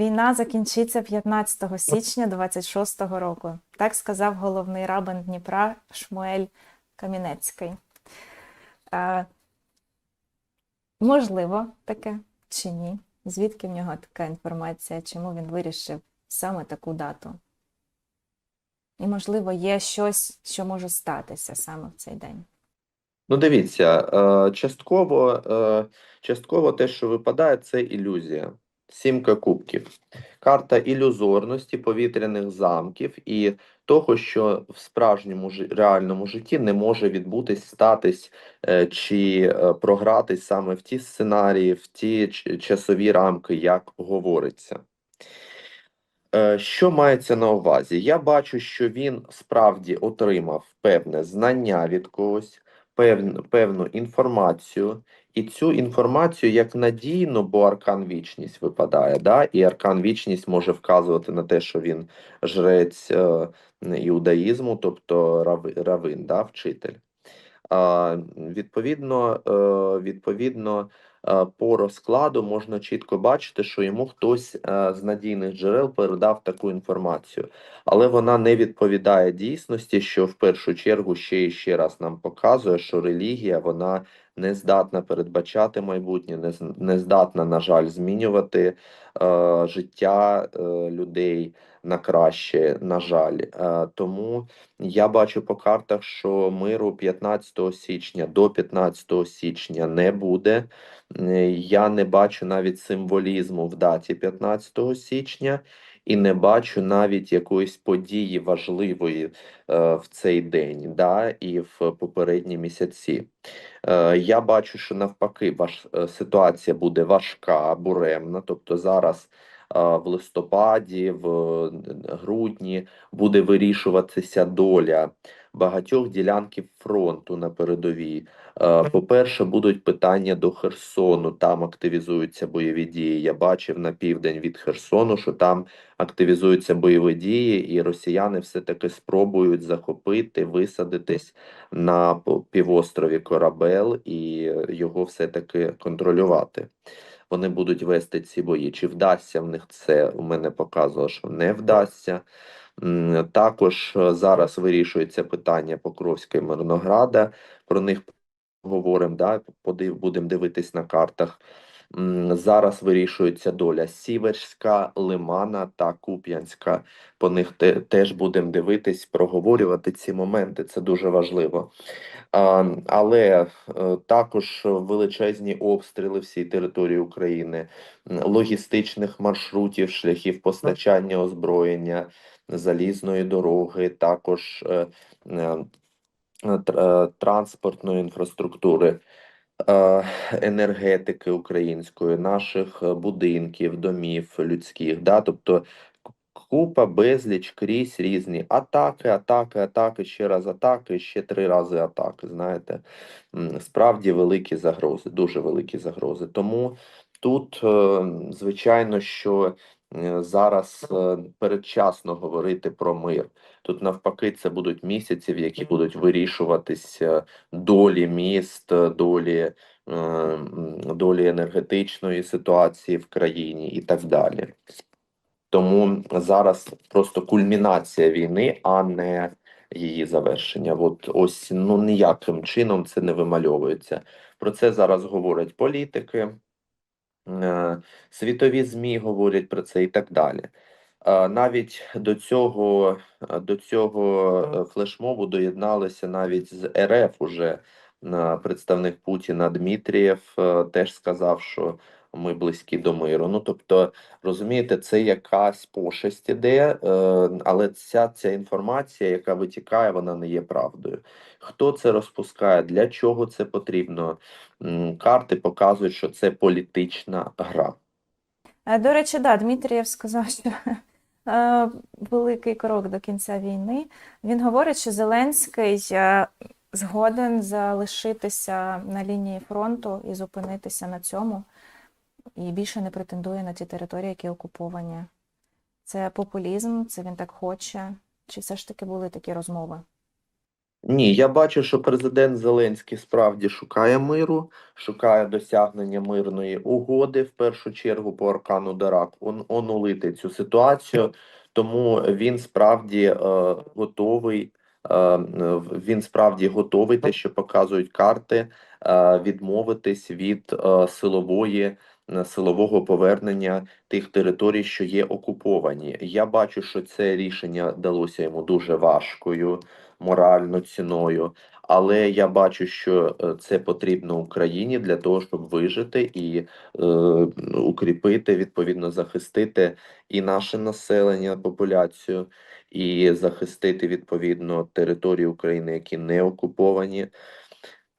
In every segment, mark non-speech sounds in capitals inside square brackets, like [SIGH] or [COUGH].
Війна закінчиться 15 січня 26 року. Так сказав головний рабин Дніпра Шмуель Камінецький. Е, можливо, таке чи ні? Звідки в нього така інформація? Чому він вирішив саме таку дату? І, можливо, є щось, що може статися саме в цей день. Ну, дивіться, е, частково, е, частково те, що випадає, це ілюзія. Сімка кубків. Карта ілюзорності повітряних замків і того, що в справжньому реальному житті не може відбутись, статись е, чи е, програтись саме в ті сценарії, в ті часові рамки, як говориться. Е, Що мається на увазі? Я бачу, що він справді отримав певне знання від когось, певну, певну інформацію, і цю інформацію як надійно, бо аркан вічність випадає, да? і аркан вічність може вказувати на те, що він жрець е, іудаїзму, тобто рави, равин, да? вчитель. Е, відповідно, е, відповідно, по розкладу можна чітко бачити, що йому хтось е, з надійних джерел передав таку інформацію, але вона не відповідає дійсності, що в першу чергу ще і ще раз нам показує, що релігія вона не здатна передбачати майбутнє, не здатна, на жаль, змінювати е, життя е, людей на краще, на жаль. Е, тому я бачу по картах, що миру 15 січня до 15 січня не буде. Я не бачу навіть символізму в даті 15 січня і не бачу навіть якоїсь події важливої е, в цей день, да, і в попередні місяці. Е, я бачу, що навпаки, ваш, е, ситуація буде важка, буремна. Тобто зараз в листопаді, в е, грудні буде вирішуватися доля багатьох ділянків фронту на передовій. Е, По-перше, будуть питання до Херсону. Там активізуються бойові дії. Я бачив на південь від Херсону, що там активізуються бойові дії, і росіяни все-таки спробують захопити, висадитись на півострові Корабел і його все-таки контролювати. Вони будуть вести ці бої. Чи вдасться в них це? У мене показувало, що не вдасться. Також е, зараз вирішується питання Покровська і Мирнограда. Про них говоримо, да, будемо дивитись на картах. Зараз вирішується доля Сіверська, Лимана та Куп'янська. По них теж будемо дивитись, проговорювати ці моменти. Це дуже важливо. Але е, також величезні обстріли всій території України, логістичних маршрутів, шляхів постачання озброєння, залізної дороги, також е, е, тр- транспортної інфраструктури, енергетики української, наших е, будинків, домів людських. Да? Тобто купа, безліч, крізь різні атаки, атаки, атаки, ще раз атаки, ще три рази атаки. Знаєте, справді великі загрози, дуже великі загрози. Тому тут, е, звичайно, що е, зараз е, передчасно говорити про мир. Тут навпаки, це будуть місяці, в які будуть вирішуватися долі міст, долі, е, долі енергетичної ситуації в країні і так далі. Тому зараз просто кульмінація війни, а не її завершення. От ось ну ніяким чином це не вимальовується. Про це зараз говорять політики, е, світові ЗМІ говорять про це і так далі. Е, Навіть до цього, е, до цього е, флешмобу доєдналися навіть з РФ уже е, представник Путіна Дмитрієв е, теж сказав, що ми близькі до миру. Ну тобто, розумієте, це якась пошесть іде, е, але ця, ця інформація, яка витікає, вона не є правдою. Хто це розпускає? Для чого це потрібно? Карти показують, що це політична гра. Е, До речі, да, Дмитрієв сказав, що [LAUGHS] е, великий крок до кінця війни. Він говорить, що Зеленський згоден залишитися на лінії фронту і зупинитися на цьому, і більше не претендує на ті території, які окуповані. Це популізм, це він так хоче. Чи все ж таки були такі розмови? Ні, я бачу, що президент Зеленський справді шукає миру, шукає досягнення мирної угоди, в першу чергу по Аркану Дарак, он, онулити цю ситуацію, тому він справді е, готовий. е, Він справді готовий, те, що показують карти, е, відмовитись від е, силової силового повернення тих територій, що є окуповані. Я бачу, що це рішення далося йому дуже важкою морально ціною. Але я бачу, що е, це потрібно Україні для того, щоб вижити і е, укріпити, відповідно, захистити і наше населення, популяцію, і захистити відповідно території України, які не окуповані.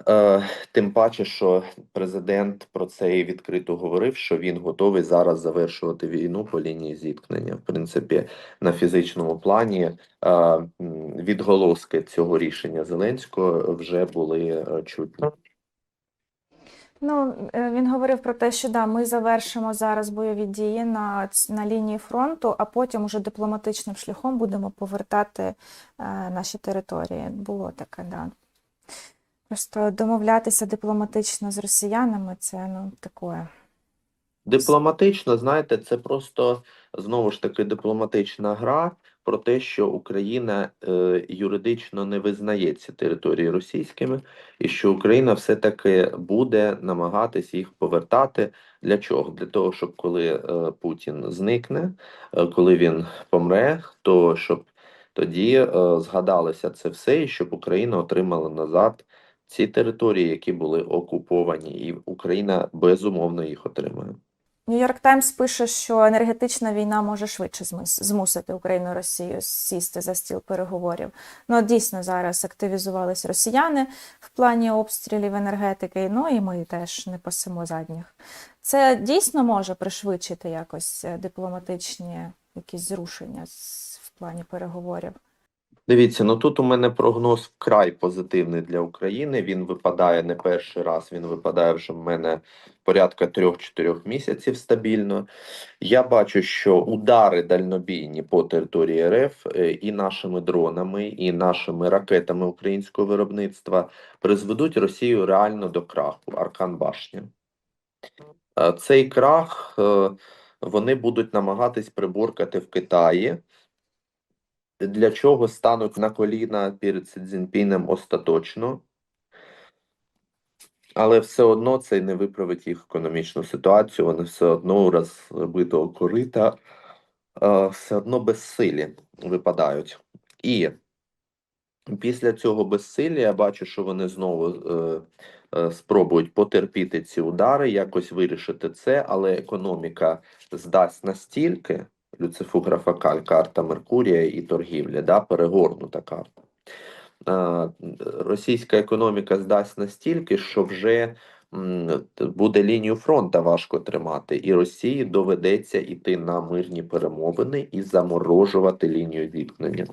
Е, тим паче, що президент про це і відкрито говорив, що він готовий зараз завершувати війну по лінії зіткнення. В принципі, на фізичному плані е, відголоски цього рішення Зеленського вже були е, чутні. Ну, він говорив про те, що да, ми завершимо зараз бойові дії на, на лінії фронту, а потім уже дипломатичним шляхом будемо повертати е, наші території. Було таке, да. Просто домовлятися дипломатично з росіянами це ну таке. Дипломатично, знаєте, це просто знову ж таки дипломатична гра про те, що Україна е, юридично не визнається території російськими, і що Україна все-таки буде намагатись їх повертати. Для чого? Для того, щоб коли е, Путін зникне, е, коли він помре, то щоб тоді е, згадалося це все, і щоб Україна отримала назад ці території, які були окуповані, і Україна безумовно їх отримає. Нью-Йорк Таймс пише, що енергетична війна може швидше змусити Україну і Росію сісти за стіл переговорів. Ну, дійсно зараз активізувались росіяни в плані обстрілів енергетики, ну і ми теж не пасемо задніх. Це дійсно може пришвидшити якось е, дипломатичні якісь зрушення в плані переговорів. Дивіться, ну тут у мене прогноз вкрай позитивний для України. Він випадає не перший раз, він випадає вже в мене порядка 3-4 місяців стабільно. Я бачу, що удари дальнобійні по території РФ е, і нашими дронами, і нашими ракетами українського виробництва призведуть Росію реально до краху. Аркан Башня. Е, Цей крах е, вони будуть намагатись приборкати в Китаї для чого стануть на коліна перед Сі Цзіньпінем остаточно, але все одно це не виправить їх економічну ситуацію. Вони все одно розбитого корита е, все одно безсилі випадають. І після цього безсилля я бачу, що вони знову е, е, спробують потерпіти ці удари, якось вирішити це, але економіка здасть настільки. Люцифуграфа Каль, карта Меркурія і торгівля, да, перегорнута карта. Російська економіка здасть настільки, що вже буде лінію фронта важко тримати, і Росії доведеться йти на мирні перемовини і заморожувати лінію зіткнення.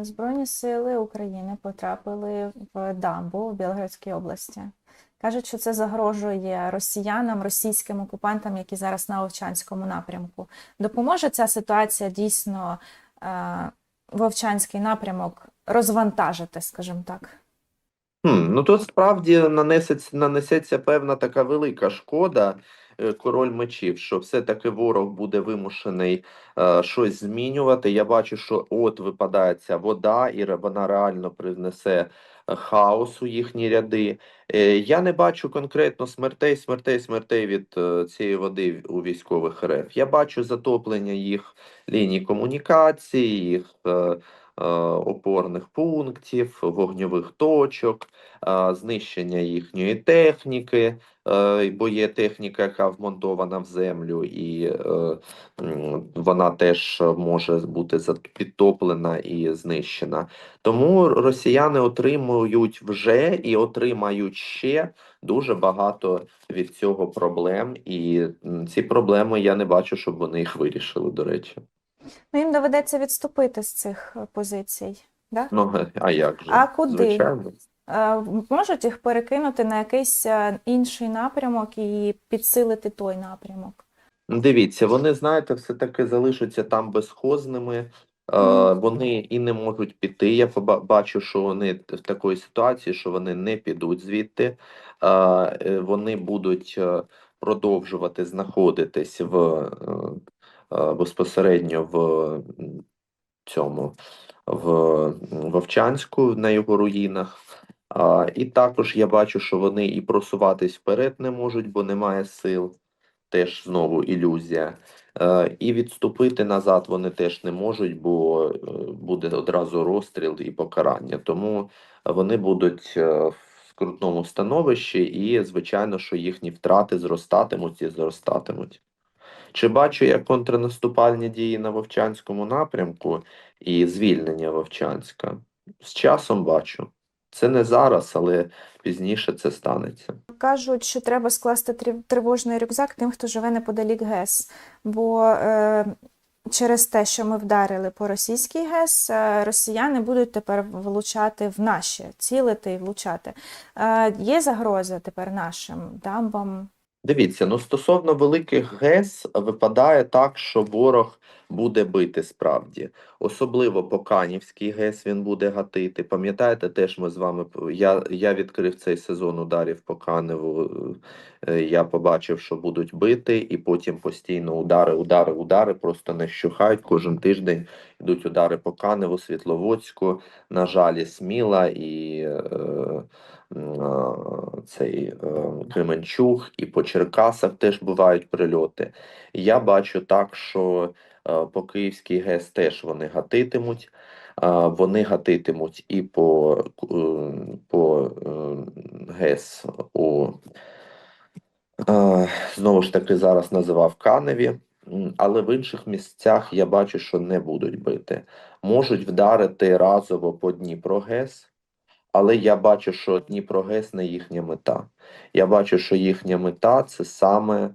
Збройні сили України потрапили в дамбу в Білгородській області. Кажуть, що це загрожує росіянам, російським окупантам, які зараз на Овчанському напрямку. Допоможе ця ситуація дійсно е, Вовчанський напрямок розвантажити, скажімо так. Хм, ну тут справді нанесеться, нанесеться певна така велика шкода, е, король мечів, що все-таки ворог буде вимушений е, щось змінювати. Я бачу, що от випадає ця вода, і вона реально привнесе е, хаос у їхні ряди. Е, я не бачу конкретно смертей, смертей, смертей від е, цієї води у військових РФ. Я бачу затоплення їх ліній комунікації, їх е, опорних пунктів, вогньових точок е, знищення їхньої техніки, е, бо є техніка, яка вмонтована в землю, і е, вона теж може бути підтоплена і знищена. Тому росіяни отримують вже і отримають ще дуже багато від цього проблем, і ці проблеми я не бачу, щоб вони їх вирішили, до речі. Ну, їм доведеться відступити з цих е, позицій. Да? Ну, а як же? А куди? Звичайно. Можуть їх перекинути на якийсь е, інший напрямок і підсилити той напрямок. Дивіться, вони, знаєте, все-таки залишаться там безхозними. Е, Вони і не можуть піти. Я бачу, що вони в такої ситуації, що вони не підуть звідти. Вони будуть продовжувати знаходитись в безпосередньо в цьому в Вовчанську на його руїнах. А, і також я бачу, що вони і просуватись вперед не можуть, бо немає сил. Теж знову ілюзія. Е, і відступити назад вони теж не можуть, бо е, буде одразу розстріл і покарання. Тому вони будуть е, в скрутному становищі, і, звичайно, що їхні втрати зростатимуть і зростатимуть. Чи бачу я контрнаступальні дії на Вовчанському напрямку і звільнення Вовчанська? З часом бачу. Це не зараз, але пізніше це станеться. Кажуть, що треба скласти тривожний рюкзак тим, хто живе неподалік ГЕС. Бо е, через те, що ми вдарили по російській ГЕС, е, росіяни будуть тепер влучати в наші, цілити і влучати. Е, є загроза тепер нашим дамбам. Дивіться, ну стосовно великих ГЕС випадає так, що ворог буде бити справді. Особливо по Канівській ГЕС він буде гатити. Пам'ятаєте, теж ми з вами я, я відкрив цей сезон ударів по Каневу. е, Я побачив, що будуть бити, і потім постійно удари, удари, удари просто не щухають. Кожен тиждень йдуть удари по Каневу, Світловодську, на жаль, Сміла і е, а, цей е, Кременчуг, і по Черкасах теж бувають прильоти. Я бачу так, що е, по Київській ГЕС теж вони гатитимуть. Вони гатитимуть і по, е, по е, ГЕС у е, знову ж таки зараз називав Каневі, але в інших місцях я бачу, що не будуть бити. Можуть вдарити разово по Дніпрогес, але я бачу, що Дніпрогес не їхня мета. Я бачу, що їхня мета це саме, е,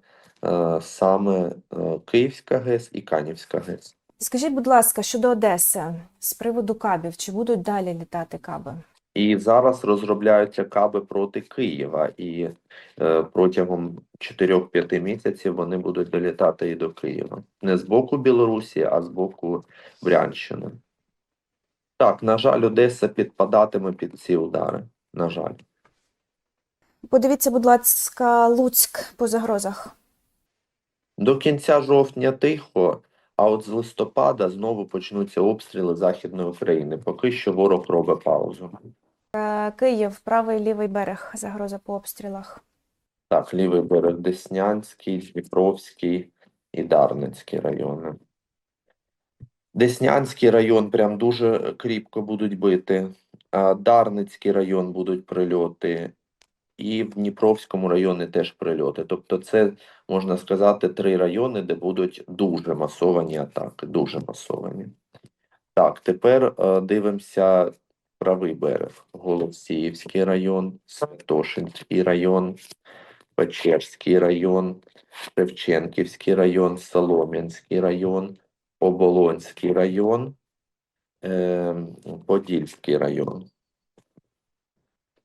саме е, Київська ГЕС і Канівська ГЕС. Скажіть, будь ласка, щодо Одеси, з приводу кабів, чи будуть далі літати каби? І зараз розробляються каби проти Києва, і е, протягом 4-5 місяців вони будуть долітати і до Києва. Не з боку Білорусі, а з боку Брянщини. Так, на жаль, Одеса підпадатиме під ці удари. На жаль. Подивіться, будь ласка, Луцьк по загрозах. До кінця жовтня тихо, а от з листопада знову почнуться обстріли Західної України. Поки що ворог робить паузу. Е, Київ, правий лівий берег, загроза по обстрілах. Так, лівий берег Деснянський, Дніпровський і Дарницький райони. Деснянський район прям дуже кріпко будуть бити. Дарницький район будуть прильоти, і в Дніпровському районі теж прильоти. Тобто, це можна сказати три райони, де будуть дуже масовані атаки. Дуже масовані. Так, тепер е, дивимося правий берег. Голосіївський район, Святошинський район, Печерський район, Шевченківський район, Солом'янський район, Оболонський район, е, Подільський район.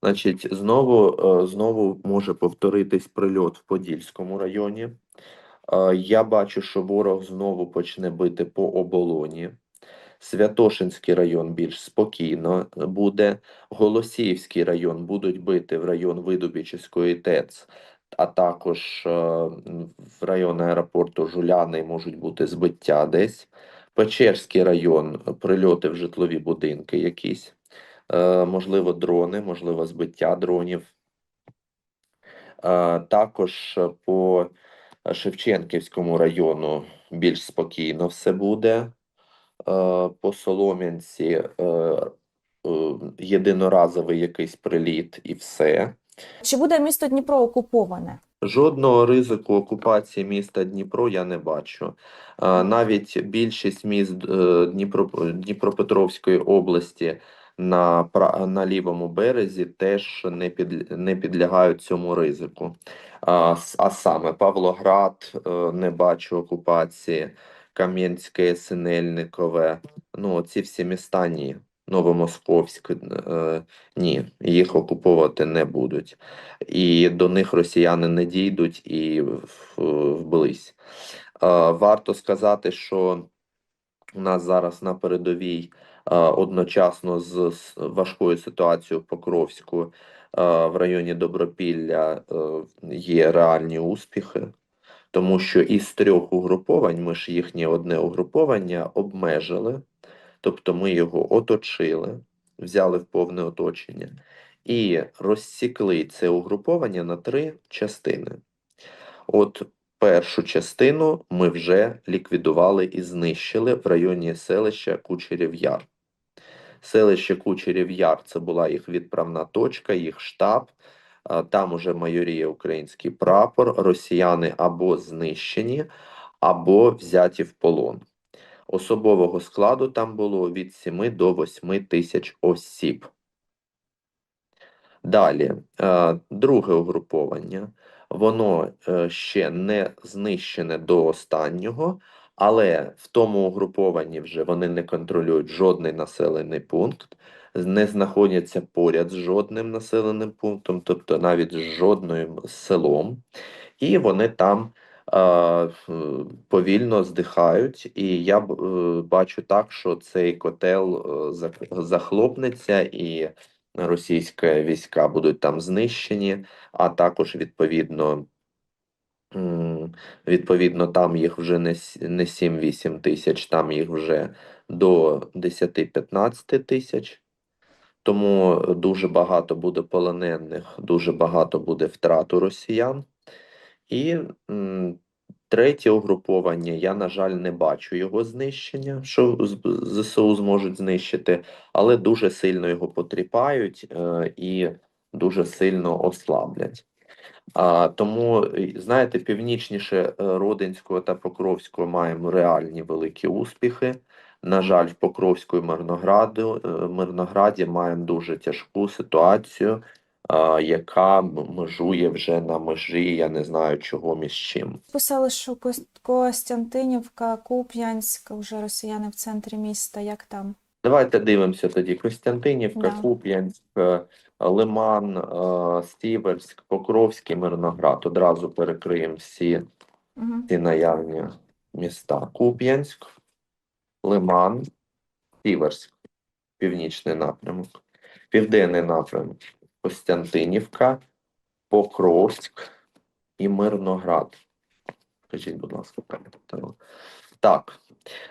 Значить, знову, е, знову може повторитись прильот в Подільському районі. Е, Я бачу, що ворог знову почне бити по оболоні. Святошинський район більш спокійно буде. Голосіївський район будуть бити в район Видубічівської ТЕЦ, а також е, в район аеропорту Жуляни можуть бути збиття десь. Печерський район прильоти в житлові будинки якісь. Е, можливо, дрони, можливо, збиття дронів. Е, також по Шевченківському району більш спокійно все буде. Е, по Солом'янці єдиноразовий якийсь приліт і все. Чи буде місто Дніпро окуповане? Жодного ризику окупації міста Дніпро я не бачу. Навіть більшість міст Дніпро, Дніпропетровської області на, на лівому березі теж не, під, не підлягають цьому ризику. А, а саме Павлоград е, не бачу окупації, Кам'янське, Синельникове. Ну, ці всі міста ні. Новомосковськ, е, ні, їх окуповувати не будуть і до них росіяни не дійдуть і в- вблизь. Е, Варто сказати, що у нас зараз на передовій одночасно з важкою ситуацією в Покровську е, в районі Добропілля е, є реальні успіхи, тому що із трьох угруповань ми ж їхнє одне угруповання обмежили, тобто ми його оточили, взяли в повне оточення і розсікли це угруповання на три частини. От першу частину ми вже ліквідували і знищили в районі селища Кучерів Яр. Селище Кучерів Яр це була їх відправна точка, їх штаб. Там уже майоріє український прапор, росіяни або знищені, або взяті в полон. Особового складу там було від 7 до 8 тисяч осіб. Далі, друге угруповання, воно е, ще не знищене до останнього, але в тому угрупованні вже вони не контролюють жодний населений пункт, не знаходяться поряд з жодним населеним пунктом, тобто навіть з жодним селом, і вони там повільно здихають. І я е, бачу так, що цей котел е, захлопнеться і російські війська будуть там знищені, а також відповідно. Відповідно, там їх вже не, 7-8 тисяч, там їх вже до 10-15 тисяч. Тому дуже багато буде полонених, дуже багато буде втрат у росіян. І третє угруповання, я, на жаль, не бачу його знищення, що ЗСУ зможуть знищити, але дуже сильно його потріпають е, і дуже сильно ослаблять. А, тому, знаєте, північніше е, Родинського та Покровського маємо реальні великі успіхи. На жаль, в Покровську і Мирнограду, е, Мирнограді маємо дуже тяжку ситуацію, яка межує вже на межі, я не знаю чого між чим. Писали, що Костянтинівка, Куп'янськ, вже росіяни в центрі міста. Як там? Давайте дивимося тоді. Костянтинівка, Да. Куп'янськ, е, Лиман, е, Стіверськ, Покровський, Мирноград. Одразу перекриємо всі Угу. ці наявні міста. Куп'янськ, Лиман, Сіверськ, північний напрямок, південний напрямок, Костянтинівка, Покровськ і Мирноград. Скажіть, будь ласка, пане Петро. Так,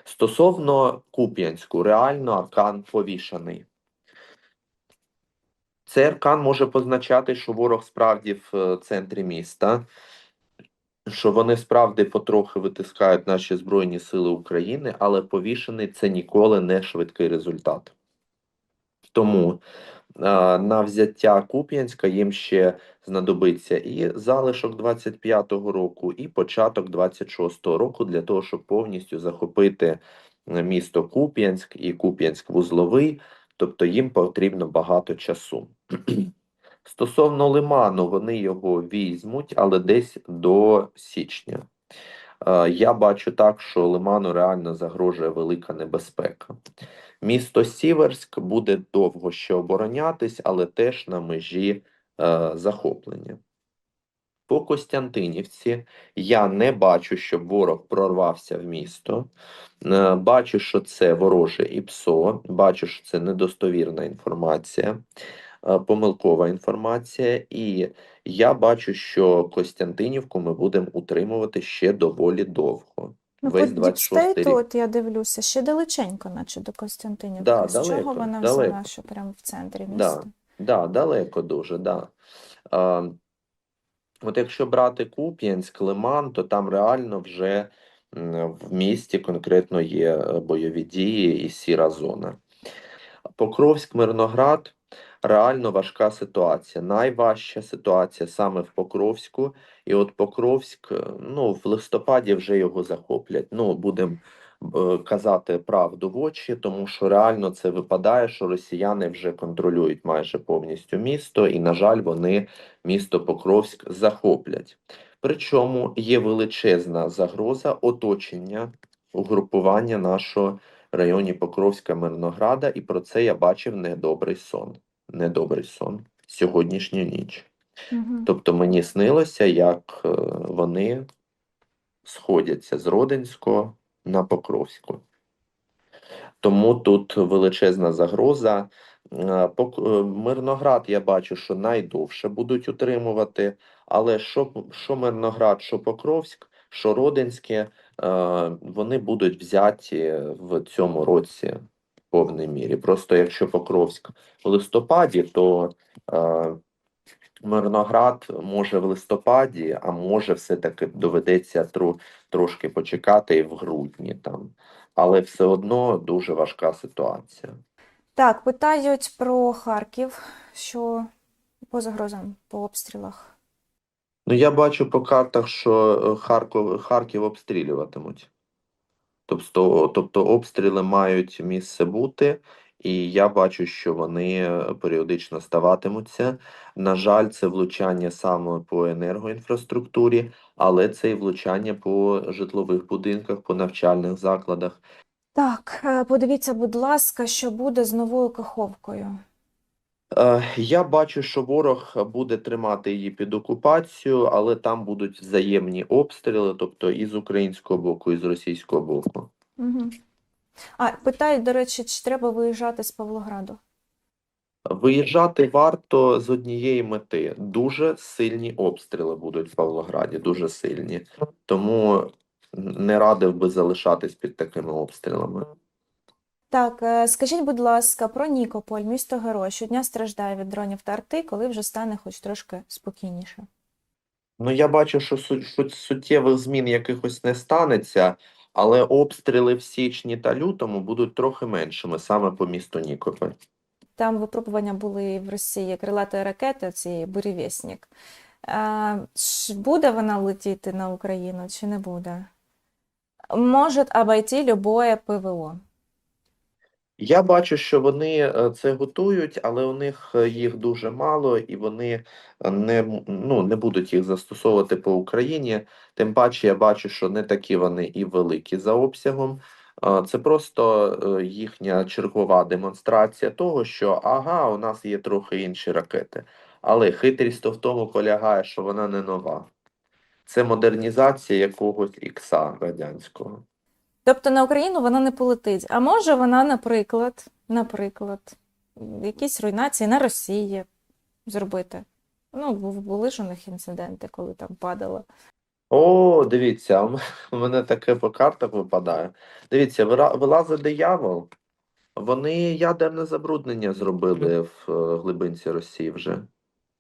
стосовно Куп'янську, реально аркан повішаний. Цей аркан може позначати, що ворог справді в е, центрі міста, що вони справді потрохи витискають наші Збройні Сили України, але повішений це ніколи не швидкий результат. Тому на взяття Куп'янська їм ще знадобиться і залишок 25-го року, і початок 26-го року для того, щоб повністю захопити е, місто Куп'янськ і Куп'янськ-Вузловий, тобто їм потрібно багато часу. [CLEARS THROAT] Стосовно Лиману, вони його візьмуть, але десь до січня. Е, Я бачу так, що Лиману реально загрожує велика небезпека. Місто Сіверськ буде довго ще оборонятись, але теж на межі е, захоплення. По Костянтинівці я не бачу, щоб ворог прорвався в місто. Е, Бачу, що це вороже ІПСО, бачу, що це недостовірна інформація, е, помилкова інформація, і я бачу, що Костянтинівку ми будемо утримувати ще доволі довго. Ну, Весь 26-й рік. от я дивлюся, ще далеченько, наче до Костянтинівки. Да, З далеко, чого вона далеко. взяла, що прямо в центрі Да. міста? Да, далеко дуже, да. А, от якщо брати Куп'янськ, Лиман, то там реально вже в місті конкретно є е, бойові дії і сіра зона. Покровськ, Мирноград реально важка ситуація. Найважча ситуація саме в Покровську. І от Покровськ, е, ну, в листопаді вже його захоплять. Ну, будемо е, казати правду в очі, тому що реально це випадає, що росіяни вже контролюють майже повністю місто, і, на жаль, вони місто Покровськ захоплять. Причому є величезна загроза оточення угрупування нашого районі Покровська Мирнограда, і про це я бачив недобрий сон. Недобрий сон сьогоднішню ніч. Угу. Тобто мені снилося, як е, вони сходяться з Родинського на Покровську. Тому тут величезна загроза. Е, е, Мирноград я бачу, що найдовше будуть утримувати, але що, що Мирноград, що Покровськ, що Родинське, вони будуть взяті в цьому році в повній мірі. Просто якщо Покровськ в листопаді, то е, Мирноград може в листопаді, а може все-таки доведеться тро, трошки почекати і в грудні там. Але все одно дуже важка ситуація. Так, питають про Харків, що по загрозам, по обстрілах. Ну, я бачу по картах, що е, Харків, Харків обстрілюватимуть. Тобто, тобто обстріли мають місце бути, і я бачу, що вони е, періодично ставатимуться. На жаль, це влучання саме по енергоінфраструктурі, але це і влучання по житлових будинках, по навчальних закладах. Так, е, подивіться, будь ласка, що буде з новою Каховкою. Е, Я бачу, що ворог буде тримати її під окупацією, але там будуть взаємні обстріли, тобто і з українського боку, і з російського боку. Угу. А, питають, до речі, чи треба виїжджати з Павлограду? Виїжджати варто з однієї мети. Дуже сильні обстріли будуть в Павлограді, дуже сильні. Тому не радив би залишатись під такими обстрілами. Так, е, скажіть, будь ласка, про Нікополь, місто герой, щодня страждає від дронів та арти, коли вже стане хоч трошки спокійніше. Ну, я бачу, що суттєвих змін якихось не станеться, але обстріли в січні та лютому будуть трохи меншими саме по місту Нікополь. Там випробування були в Росії крилатої ракети, цієї бурєвєснік. Е, Буде вона летіти на Україну чи не буде? Може обойти любое ПВО. Я бачу, що вони е, це готують, але у них е, їх дуже мало, і вони е, не, ну, не будуть їх застосовувати по Україні. Тим паче, я бачу, що не такі вони і великі за обсягом. Це просто їхня чергова демонстрація того, що ага, у нас є трохи інші ракети. Але хитрість то в тому полягає, що вона не нова. Це модернізація якогось ікса радянського. Тобто на Україну вона не полетить. А може вона, наприклад, наприклад, якісь руйнації на Росії зробити. Ну, були ж у них інциденти, коли там падало. О, дивіться, у мене таке по картах випадає. Дивіться, вилазить диявол. Вони ядерне забруднення зробили в е, глибинці Росії вже.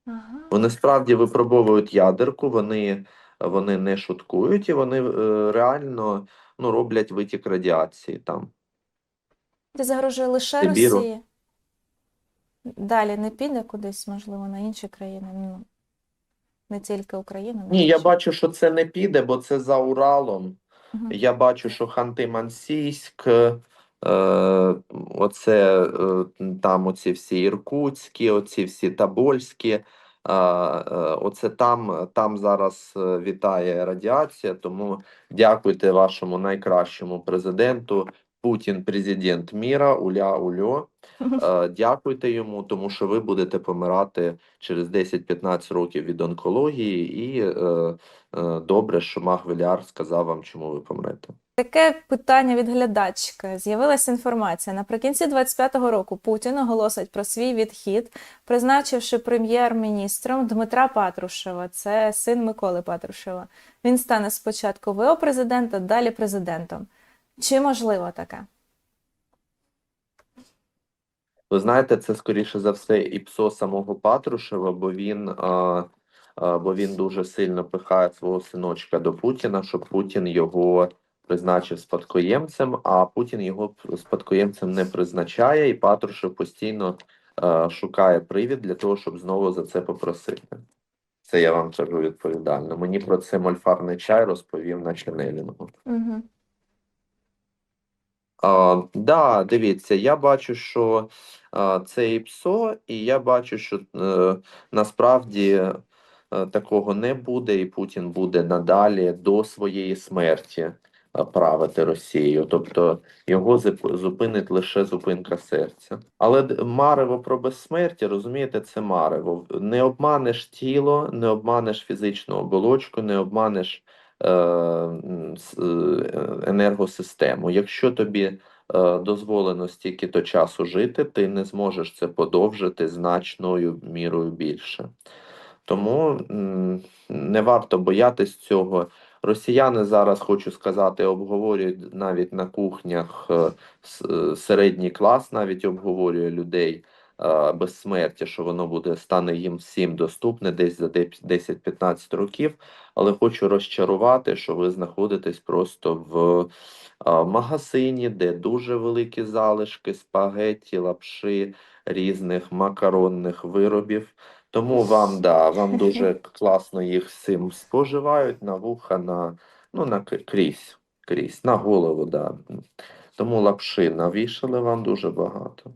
Ага. Вони справді випробовують ядерку, вони, вони не шуткують і вони е, реально ну, роблять витік радіації там. Це загрожує лише Сибіру. Росії. Далі не піде кудись, можливо, на інші країни. Ну, не тільки Україна. Ні, я бачу, що це не піде, бо це за Уралом. Мгм. Я бачу, що Ханти-Мансійськ, е, оце е, там оці всі Іркутські, оці всі Тобольські, е, оце там, там зараз е, вітає радіація, тому дякуйте вашому найкращому президенту. Путін президент міра, уля ульо. Е, Дякуйте йому, тому що ви будете помирати через 10-15 років від онкології, і е, е, добре, що Махвеляр сказав вам, чому ви помрете. Таке питання від глядачки. З'явилася інформація. Наприкінці 25-го року Путін оголосить про свій відхід, призначивши прем'єр-міністром Дмитра Патрушева. Це син Миколи Патрушева. Він стане спочатку ВО президента, далі президентом. Чи можливо таке? Ви знаєте, це скоріше за все і псо самого Патрушева, бо він, а, бо він дуже сильно пихає свого синочка до Путіна, щоб Путін його призначив спадкоємцем, а Путін його спадкоємцем не призначає, і Патрушев постійно а, шукає привід для того, щоб знову за це попросити. Це я вам кажу відповідально. Мені про це мольфарний чай розповів на Ченелінгу. Угу. А, да, дивіться, я бачу, що а, це і ПСО, і я бачу, що е, насправді е, такого не буде, і Путін буде надалі до своєї смерті е, правити Росією. Тобто його зупинить лише зупинка серця. Але марево про безсмертя, розумієте, це марево. Не обманеш тіло, не обманеш фізичну оболочку, не обманеш е, е, енергосистему. Якщо тобі е, дозволено стільки-то часу жити, ти не зможеш це подовжити значною мірою більше. Тому не варто боятись цього. Росіяни зараз, хочу сказати, обговорюють навіть на кухнях е, е, середній клас, навіть обговорює людей е, безсмертя, що воно буде стане їм всім доступне десь за 10-15 років. Але хочу розчарувати, що ви знаходитесь просто в магазині, де дуже великі залишки спагетті, лапши, різних макаронних виробів. Тому вам, да, вам дуже [LAUGHS] класно їх всім споживають на вуха, на, ну, на крізь, крізь, на голову, да. Тому лапши навішали вам дуже багато.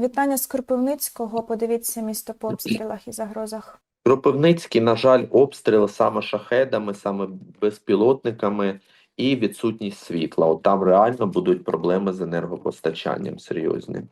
Вітання з Кропивницького. Подивіться місто по обстрілах і загрозах. Кропивницький, на жаль, обстріл саме шахедами, саме безпілотниками і відсутність світла. От там реально будуть проблеми з енергопостачанням серйозні.